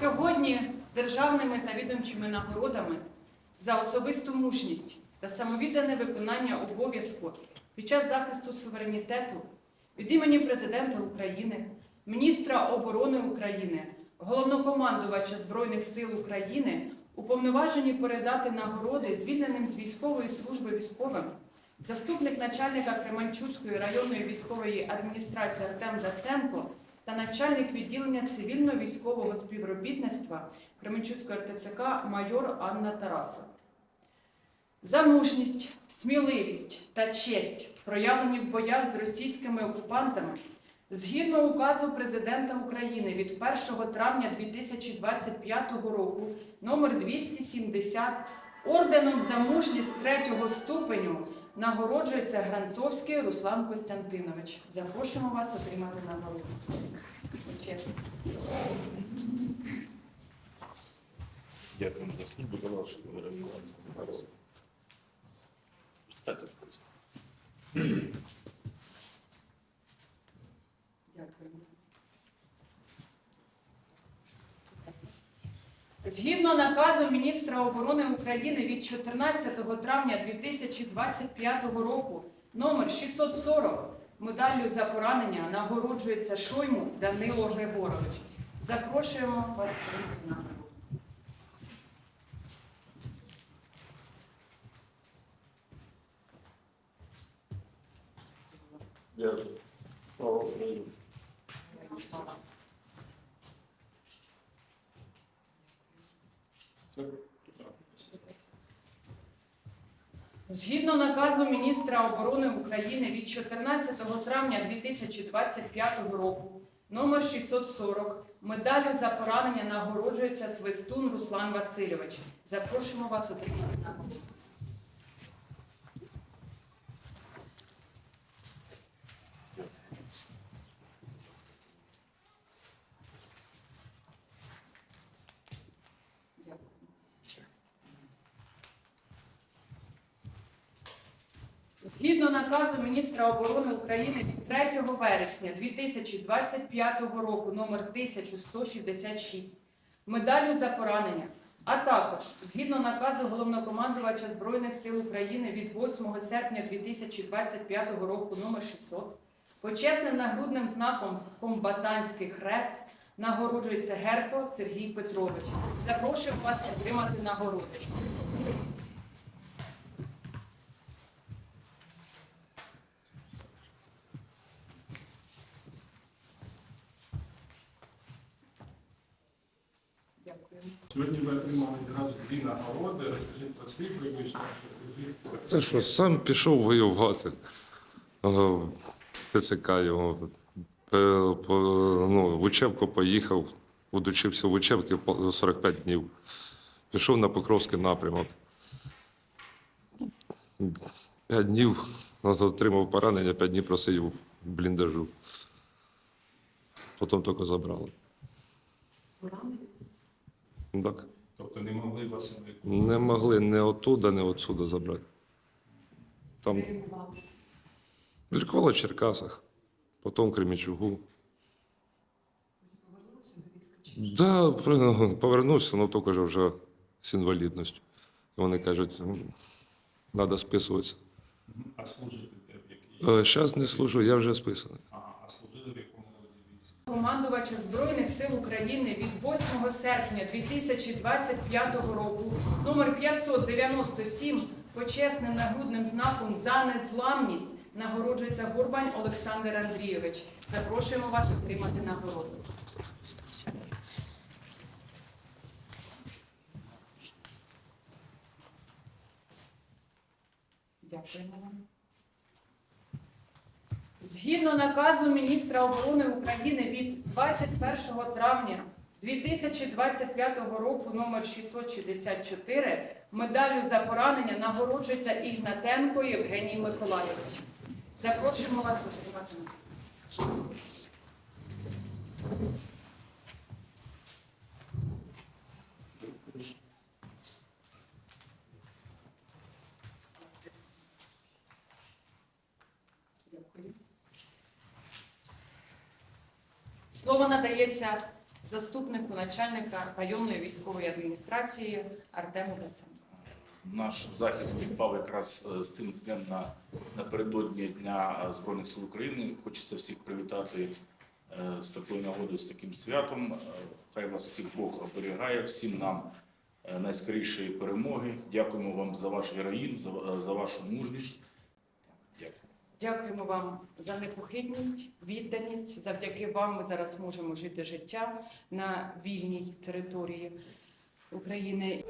Сьогодні державними та відомчими нагородами за особисту мужність та самовіддане виконання обов'язку під час захисту суверенітету від імені президента України, міністра оборони України, головнокомандувача Збройних сил України уповноважені передати нагороди звільненим з військової служби військовим заступник начальника Кременчуцької районної військової адміністрації Артем Даценко та начальник відділення цивільно-військового співробітництва Кременчуцької РТЦК майор Анна Тарасова. За мужність, сміливість та честь, проявлені в боях з російськими окупантами, згідно указу президента України від 1 травня 2025 року номер 270 орденом за мужність третього ступеню нагороджується Гранцовський Руслан Костянтинович. Запрошуємо вас отримати нагороду. Чесно. Дякую за службу за вашу реакцію. Згідно наказу міністра оборони України від 14 травня 2025 року номер 640 медаллю за поранення нагороджується Шойму Данило Григорович. Запрошуємо вас прийти на. Дякую. Слава Україні. Згідно наказу міністра оборони України від 14 травня 2025 року номер 640 медаллю за поранення нагороджується Свистун Руслан Васильович. Запрошуємо вас отримати нагороду. Дякую. Згідно наказу міністра оборони України 3 вересня 2025 року номер 1166 медаллю за поранення, а також згідно наказу головнокомандувача Збройних сил України від 8 серпня 2025 року номер 600 почесним нагрудним знаком комбатантський хрест нагороджується Герко Сергій Петрович. Запрошую вас отримати нагороди. Дякую. Сьогодні ви отримали одразу дві нагороди. Розкажіть про свій що Це що, сам пішов воювати. Е, ТЦК його. Ну, в учебку поїхав, удочився в учебці 45 днів. Пішов на Покровський напрямок. П'ять днів отримав поранення, п'ять днів просидів в бліндажу. Потім тільки забрали. Так. Тобто не могли вас не Не могли ні оттуда, ні отсюда забрати. Там лікували в Черкасах, потім в Кремічугу. Повернулися до війська чи Да, повернувся, але тільки ж вже з інвалідністю. І вони кажуть, треба списуватися. а служити де в? Зараз не служу, я вже списаний. Командувача Збройних сил України від 8 серпня 2025 року номер 597 почесним нагрудним знаком за незламність нагороджується Горбань Олександр Андрійович. Запрошуємо вас отримати нагороду. Дякуємо вам. Згідно наказу міністра оборони України від 21 травня 2025 року номер 664 медаллю за поранення нагороджується Ігнатенко Євгеній Миколайович. Запрошуємо вас нагороду. Дякую. Слово надається заступнику начальника районної військової адміністрації Артему Даценку. Наш захід співпав якраз е, з тим днем на, напередодні Дня Збройних сил України. Хочеться всіх привітати е, з такою нагодою, з таким святом. Е, Хай вас всіх Бог оберігає, всім нам найскорішої перемоги. Дякуємо вам за ваш героїзм, за, за вашу мужність. Дякуємо вам за непохитність, відданість. Завдяки вам ми зараз можемо жити життя на вільній території України.